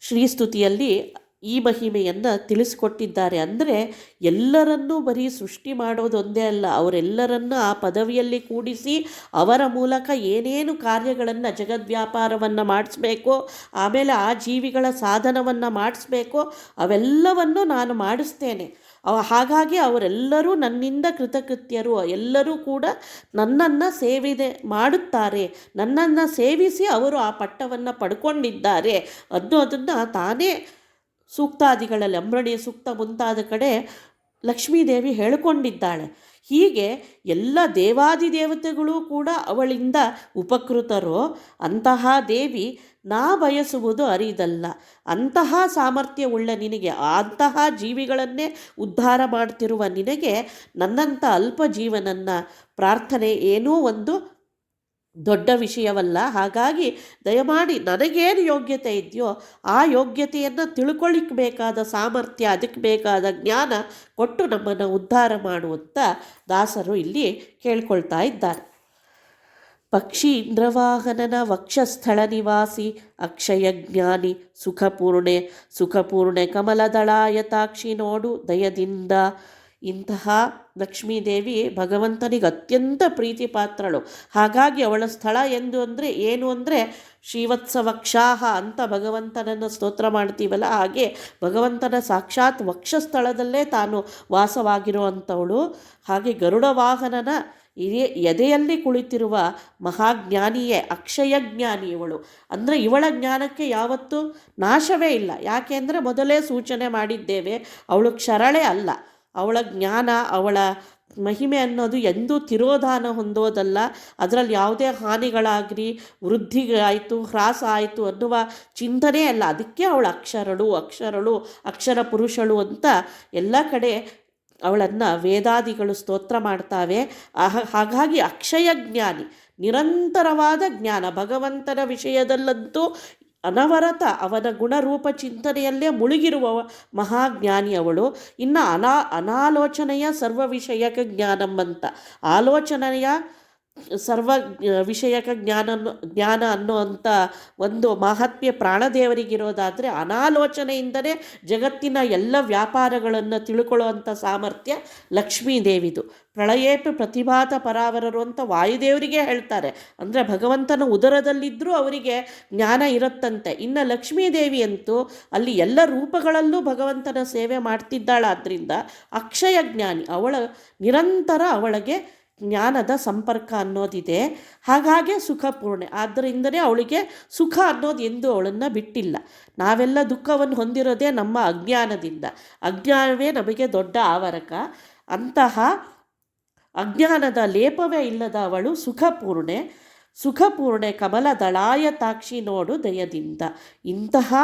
A: ಶ್ರೀಸ್ತುತಿಯಲ್ಲಿ ಈ ಮಹಿಮೆಯನ್ನು ತಿಳಿಸಿಕೊಟ್ಟಿದ್ದಾರೆ. ಅಂದರೆ ಎಲ್ಲರನ್ನೂ ಬರೀ ಸೃಷ್ಟಿ ಮಾಡೋದೊಂದೇ ಅಲ್ಲ, ಅವರೆಲ್ಲರನ್ನ ಆ ಪದವಿಯಲ್ಲಿ ಕೂಡಿಸಿ ಅವರ ಮೂಲಕ ಏನೇನು ಕಾರ್ಯಗಳನ್ನು ಜಗದ್ವ್ಯಾಪಾರವನ್ನು ಮಾಡಿಸ್ಬೇಕೋ, ಆಮೇಲೆ ಆ ಜೀವಿಗಳ ಸಾಧನವನ್ನು ಮಾಡಿಸ್ಬೇಕೋ, ಅವೆಲ್ಲವನ್ನು ನಾನು ಮಾಡಿಸ್ತೇನೆ. ಹಾಗಾಗಿ ಅವರೆಲ್ಲರೂ ನನ್ನಿಂದ ಕೃತಕೃತ್ಯರು, ಎಲ್ಲರೂ ಕೂಡ ನನ್ನನ್ನು ಸೇವಿದೆ, ಮಾಡುತ್ತಾರೆ, ನನ್ನನ್ನು ಸೇವಿಸಿ ಅವರು ಆ ಪಟ್ಟವನ್ನು ಪಡ್ಕೊಂಡಿದ್ದಾರೆ ಅನ್ನೋದನ್ನು ತಾನೇ ಸೂಕ್ತಾದಿಗಳಲ್ಲಿ ಅಂಬ್ರಣಿ ಸೂಕ್ತ ಮುಂತಾದ ಕಡೆ ಲಕ್ಷ್ಮೀದೇವಿ ಹೇಳಿಕೊಂಡಿದ್ದಾಳೆ. ಹೀಗೆ ಎಲ್ಲ ದೇವಾದಿ ದೇವತೆಗಳು ಕೂಡ ಅವಳಿಂದ ಉಪಕೃತರೋ. ಅಂತಹ ದೇವಿ ನಾ ಬಯಸುವುದು ಅರಿದಲ್ಲ. ಅಂತಹ ಸಾಮರ್ಥ್ಯವುಳ್ಳ ನಿನಗೆ ಅಂತಹ ಜೀವಿಗಳನ್ನೇ ಉದ್ಧಾರ ಮಾಡ್ತಿರುವ ನಿನಗೆ ನನ್ನಂಥ ಅಲ್ಪ ಜೀವನನ್ನ ಪ್ರಾರ್ಥನೆ ಏನೋ ಒಂದು ದೊಡ್ಡ ವಿಷಯವಲ್ಲ. ಹಾಗಾಗಿ ದಯಮಾಡಿ ನನಗೇನು ಯೋಗ್ಯತೆ ಇದೆಯೋ ಆ ಯೋಗ್ಯತೆಯನ್ನು ತಿಳ್ಕೊಳ್ಳಿಕ್ಕೆ ಬೇಕಾದ ಸಾಮರ್ಥ್ಯ, ಅದಕ್ಕೆ ಬೇಕಾದ ಜ್ಞಾನ ಕೊಟ್ಟು ನಮ್ಮನ್ನು ಉದ್ಧಾರ ಮಾಡುವಂಥ ದಾಸರು ಇಲ್ಲಿ ಕೇಳ್ಕೊಳ್ತಾ ಇದ್ದಾರೆ. ಪಕ್ಷಿ ಇಂದ್ರವಾಹನನ ವಕ್ಷಸ್ಥಳ ನಿವಾಸಿ, ಅಕ್ಷಯ ಜ್ಞಾನಿ, ಸುಖಪೂರ್ಣೆ ಸುಖಪೂರ್ಣೆ ಕಮಲದಳಾಯತಾಕ್ಷಿ ನೋಡು ದಯದಿಂದ. ಇಂತಹ ಲಕ್ಷ್ಮೀದೇವಿ ಭಗವಂತನಿಗೆ ಅತ್ಯಂತ ಪ್ರೀತಿ ಪಾತ್ರಳು ಹಾಗಾಗಿ ಅವಳ ಸ್ಥಳ ಎಂದು ಅಂದರೆ ಏನು ಅಂದರೆ ಶ್ರೀವತ್ಸ ವಕ್ಷಾಹ ಅಂತ ಭಗವಂತನನ್ನು ಸ್ತೋತ್ರ ಮಾಡ್ತೀವಲ್ಲ, ಹಾಗೆ ಭಗವಂತನ ಸಾಕ್ಷಾತ್ ವಕ್ಷಸ್ಥಳದಲ್ಲೇ ತಾನು ವಾಸವಾಗಿರುವಂಥವಳು ಹಾಗೆ ಗರುಡ ವಾಹನನ ಎದೆಯಲ್ಲಿ ಕುಳಿತಿರುವ ಮಹಾಜ್ಞಾನಿಯೇ, ಅಕ್ಷಯ ಜ್ಞಾನಿ ಇವಳು. ಅಂದರೆ ಇವಳ ಜ್ಞಾನಕ್ಕೆ ಯಾವತ್ತೂ ನಾಶವೇ ಇಲ್ಲ. ಯಾಕೆಂದರೆ ಮೊದಲೇ ಸೂಚನೆ ಮಾಡಿದ್ದೇವೆ, ಅವಳು ಕ್ಷರಳೆ ಅಲ್ಲ. ಅವಳ ಜ್ಞಾನ, ಅವಳ ಮಹಿಮೆ ಅನ್ನೋದು ಎಂದೂ ತಿರೋಧಾನ ಹೊಂದೋದಲ್ಲ. ಅದರಲ್ಲಿ ಯಾವುದೇ ಹಾನಿಗಳಾಗಲಿ ವೃದ್ಧಿಗಾಯಿತು ಹ್ರಾಸ ಆಯಿತು ಅನ್ನುವ ಚಿಂತನೆ ಅಲ್ಲ. ಅದಕ್ಕೆ ಅವಳ ಅಕ್ಷರಳು ಅಕ್ಷರಳು, ಅಕ್ಷರ ಪುರುಷಳು ಅಂತ ಎಲ್ಲ ಕಡೆ ಅವಳನ್ನು ವೇದಾದಿಗಳು ಸ್ತೋತ್ರ ಮಾಡ್ತಾವೆ. ಹಾಗಾಗಿ ಅಕ್ಷಯ ಜ್ಞಾನಿ, ನಿರಂತರವಾದ ಜ್ಞಾನ, ಭಗವಂತನ ವಿಷಯದಲ್ಲಂತೂ ಅನವರತ ಅವನ ಗುಣರೂಪ ಚಿಂತನೆಯಲ್ಲೇ ಮುಳುಗಿರುವ ಮಹಾಜ್ಞಾನಿ ಅವಳು. ಇನ್ನು ಅನಾ ಅನಾಲೋಚನೆಯ ಸರ್ವ ವಿಷಯಕ ಜ್ಞಾನಂ ಆಲೋಚನೆಯ ಸರ್ವ ವಿಷಯಕ ಜ್ಞಾನ ಜ್ಞಾನ ಅನ್ನೋ ಅಂಥ ಒಂದು ಮಹಾತ್ಮ್ಯ ಪ್ರಾಣದೇವರಿಗಿರೋದಾದರೆ ಅನಾಲೋಚನೆಯಿಂದಲೇ ಜಗತ್ತಿನ ಎಲ್ಲ ವ್ಯಾಪಾರಗಳನ್ನು ತಿಳ್ಕೊಳ್ಳುವಂಥ ಸಾಮರ್ಥ್ಯ ಲಕ್ಷ್ಮೀದೇವಿದು. ಪ್ರಳಯೇಪಿ ಪ್ರತಿಭಾತ ಪರಾವರರು ಅಂತ ವಾಯುದೇವರಿಗೆ ಹೇಳ್ತಾರೆ. ಅಂದರೆ ಭಗವಂತನ ಉದರದಲ್ಲಿದ್ದರೂ ಅವರಿಗೆ ಜ್ಞಾನ ಇರುತ್ತಂತೆ. ಇನ್ನು ಲಕ್ಷ್ಮೀದೇವಿ ಅಂತೂ ಅಲ್ಲಿ ಎಲ್ಲ ರೂಪಗಳಲ್ಲೂ ಭಗವಂತನ ಸೇವೆ ಮಾಡ್ತಿದ್ದಾಳಾದ್ರಿಂದ ಅಕ್ಷಯ ಜ್ಞಾನಿ, ಅವಳ ನಿರಂತರ ಅವಳಿಗೆ ಜ್ಞಾನದ ಸಂಪರ್ಕ ಅನ್ನೋದಿದೆ. ಹಾಗಾಗಿ ಸುಖಪೂರ್ಣೆ ಆದ್ದರಿಂದನೇ ಅವಳಿಗೆ ಸುಖ ಅನ್ನೋದು ಎಂದು ಅವಳನ್ನು ಬಿಟ್ಟಿಲ್ಲ. ನಾವೆಲ್ಲ ದುಃಖವನ್ನು ಹೊಂದಿರೋದೇ ನಮ್ಮ ಅಜ್ಞಾನದಿಂದ. ಅಜ್ಞಾನವೇ ನಮಗೆ ದೊಡ್ಡ ಆವರಕ. ಅಂತಹ ಅಜ್ಞಾನದ ಲೇಪವೇ ಇಲ್ಲದ ಅವಳು ಸುಖಪೂರ್ಣೆ ಸುಖಪೂರ್ಣೆ ಕಮಲ ದಳಾಯತಾಕ್ಷಿ ನೋಡು ದಯದಿಂದ. ಇಂತಹ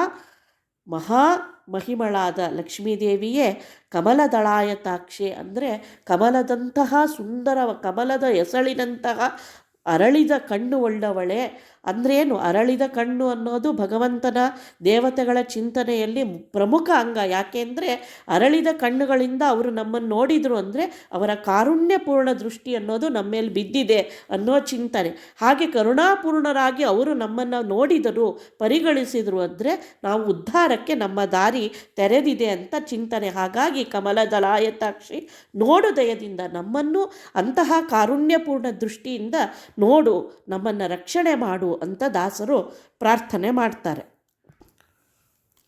A: ಮಹಾ ಮಹಿಮಳಾದ ಲಕ್ಷ್ಮೀದೇವಿಯೇ ಕಮಲದಳಾಯತಾಕ್ಷೆ ಅಂದರೆ ಕಮಲದಂತಹ ಸುಂದರ ಕಮಲದ ಎಸಳಿನಂತಹ ಅರಳಿದ ಕಣ್ಣು ಉಳ್ಳವಳೆ ಅಂದ್ರೇನು ಅರಳಿದ ಕಣ್ಣು ಅನ್ನೋದು ಭಗವಂತನ ದೇವತೆಗಳ ಚಿಂತನೆಯಲ್ಲಿ ಪ್ರಮುಖ ಅಂಗ. ಯಾಕೆಂದರೆ ಅರಳಿದ ಕಣ್ಣುಗಳಿಂದ ಅವರು ನಮ್ಮನ್ನು ನೋಡಿದರು ಅಂದರೆ ಅವರ ಕಾರುಣ್ಯಪೂರ್ಣ ದೃಷ್ಟಿ ಅನ್ನೋದು ನಮ್ಮ ಮೇಲೆ ಬಿದ್ದಿದೆ ಅನ್ನೋ ಚಿಂತನೆ. ಹಾಗೆ ಕರುಣಾಪೂರ್ಣರಾಗಿ ಅವರು ನಮ್ಮನ್ನು ನೋಡಿದರು, ಪರಿಗಣಿಸಿದರು ಅಂದರೆ ನಾವು ಉದ್ಧಾರಕ್ಕೆ ನಮ್ಮ ದಾರಿ ತೆರೆದಿದೆ ಅಂತ ಚಿಂತನೆ. ಹಾಗಾಗಿ ಕಮಲದಲಾಯತಾಕ್ಷಿ ನೋಡು ದಯದಿಂದ ನಮ್ಮನ್ನು ಅಂತಹ ಕಾರುಣ್ಯಪೂರ್ಣ ದೃಷ್ಟಿಯಿಂದ ನೋಡು, ನಮ್ಮನ್ನು ರಕ್ಷಣೆ ಮಾಡು ಅಂತ ದಾಸರು ಪ್ರಾರ್ಥನೆ ಮಾಡ್ತಾರೆ.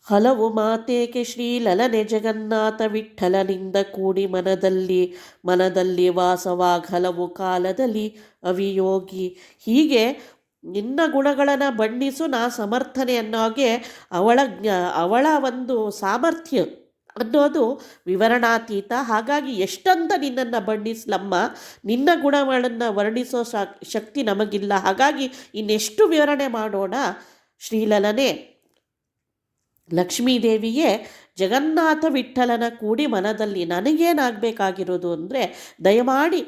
A: ಹಲವು ಮಾತೇಕೆ ಶ್ರೀಲಲನೆ ಜಗನ್ನಾಥ ವಿಠಲನಿಂದ ಕೂಡಿ ಮನದಲ್ಲಿ ಮನದಲ್ಲಿ ವಾಸವಾಗ ಹಲವು ಕಾಲದಲ್ಲಿ ಅವಿಯೋಗಿ. ಹೀಗೆ ನಿನ್ನ ಗುಣಗಳನ್ನು ಬಣ್ಣಿಸು ನಾ ಸಮರ್ಥನೆ ಅನ್ನೋಗೆ ಅವಳ ಅವಳ ಒಂದು ಸಾಮರ್ಥ್ಯ. ಅನ್ನೋದು ವಿವರಣಾತೀತ. ಹಾಗಾಗಿ ಎಷ್ಟಂತ ನಿನ್ನನ್ನು ಬಣ್ಣಿಸ್ಲಮ್ಮ ನಿನ್ನ ಗುಣಗಳನ್ನು ವರ್ಣಿಸೋ ಶಕ್- ಶಕ್ತಿ ನಮಗಿಲ್ಲ. ಹಾಗಾಗಿ ಇನ್ನೆಷ್ಟು ವಿವರಣೆ ಮಾಡೋಣ? ಶ್ರೀಲಲನೆ, ಲಕ್ಷ್ಮೀದೇವಿಯೇ, ಜಗನ್ನಾಥ ವಿಠಲನ ಕೂಡಿ ಮನದಲ್ಲಿ ನನಗೇನಾಗಬೇಕಾಗಿರೋದು ಅಂದರೆ, ದಯಮಾಡಿ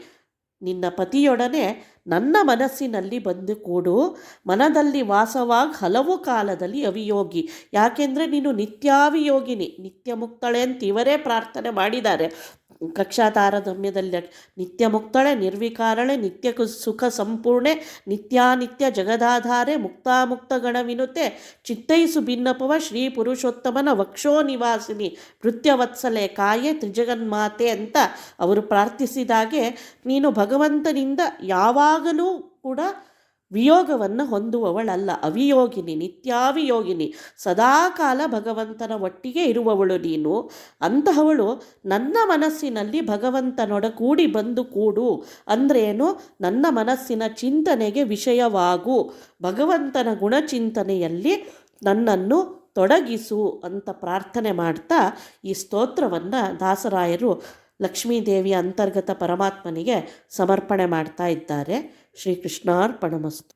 A: ನಿನ್ನ ಪತಿಯೊಡನೆ ನನ್ನ ಮನಸ್ಸಿನಲ್ಲಿ ಬಂದು ಕೂಡು, ಮನದಲ್ಲಿ ವಾಸವಾಗಿ ಹಲವು ಕಾಲದಲ್ಲಿ ಅವಿಯೋಗಿ. ಯಾಕೆಂದರೆ ನೀನು ನಿತ್ಯಾವಿಯೋಗಿನಿ. ನಿತ್ಯ ಮುಕ್ತಳೆ ಅಂತ ಇವರೇ ಪ್ರಾರ್ಥನೆ ಮಾಡಿದ್ದಾರೆ. ಕಕ್ಷಾ ತಾರತಮ್ಯದಲ್ಲಿ ನಿತ್ಯ ಮುಕ್ತಳೆ, ನಿರ್ವಿಕಾರಳೆ, ನಿತ್ಯ ಸುಖ ಸಂಪೂರ್ಣೆ, ನಿತ್ಯಾನಿತ್ಯ ಜಗದಾಧಾರೆ, ಮುಕ್ತಾಮುಕ್ತ ಗಣವಿನುತೆ, ಚಿತ್ತೈಸು ಭಿನ್ನಪವ ಶ್ರೀ ಪುರುಷೋತ್ತಮನ ವಕ್ಷೋ ನಿವಾಸಿನಿ ನೃತ್ಯವತ್ಸಲೆ ಕಾಯೆ ತ್ರಿಜಗನ್ಮಾತೆ ಅಂತ ಅವರು ಪ್ರಾರ್ಥಿಸಿದಾಗೆ, ನೀನು ಭಗವಂತನಿಂದ ಯಾವಾಗಲೂ ಕೂಡ ವಿಯೋಗವನ್ನು ಹೊಂದುವವಳಲ್ಲ. ಅವಿಯೋಗಿನಿ, ನಿತ್ಯಾವಿಯೋಗಿನಿ. ಸದಾಕಾಲ ಭಗವಂತನ ಒಟ್ಟಿಗೆ ಇರುವವಳು ನೀನು. ಅಂತಹವಳು ನನ್ನ ಮನಸ್ಸಿನಲ್ಲಿ ಭಗವಂತನೊಡ ಕೂಡಿ ಬಂದು ಕೂಡು. ಅಂದ್ರೇನು? ನನ್ನ ಮನಸ್ಸಿನ ಚಿಂತನೆಗೆ ವಿಷಯವಾಗು. ಭಗವಂತನ ಗುಣಚಿಂತನೆಯಲ್ಲಿ ನನ್ನನ್ನು ತೊಡಗಿಸು ಅಂತ ಪ್ರಾರ್ಥನೆ ಮಾಡ್ತಾ ಈ ಸ್ತೋತ್ರವನ್ನು ದಾಸರಾಯರು ಲಕ್ಷ್ಮೀದೇವಿಯ ಅಂತರ್ಗತ ಪರಮಾತ್ಮನಿಗೆ ಸಮರ್ಪಣೆ ಮಾಡ್ತಾ ಇದ್ದಾರೆ. ಶ್ರೀಕೃಷ್ಣಾರ್ಪಣಮಸ್ತು.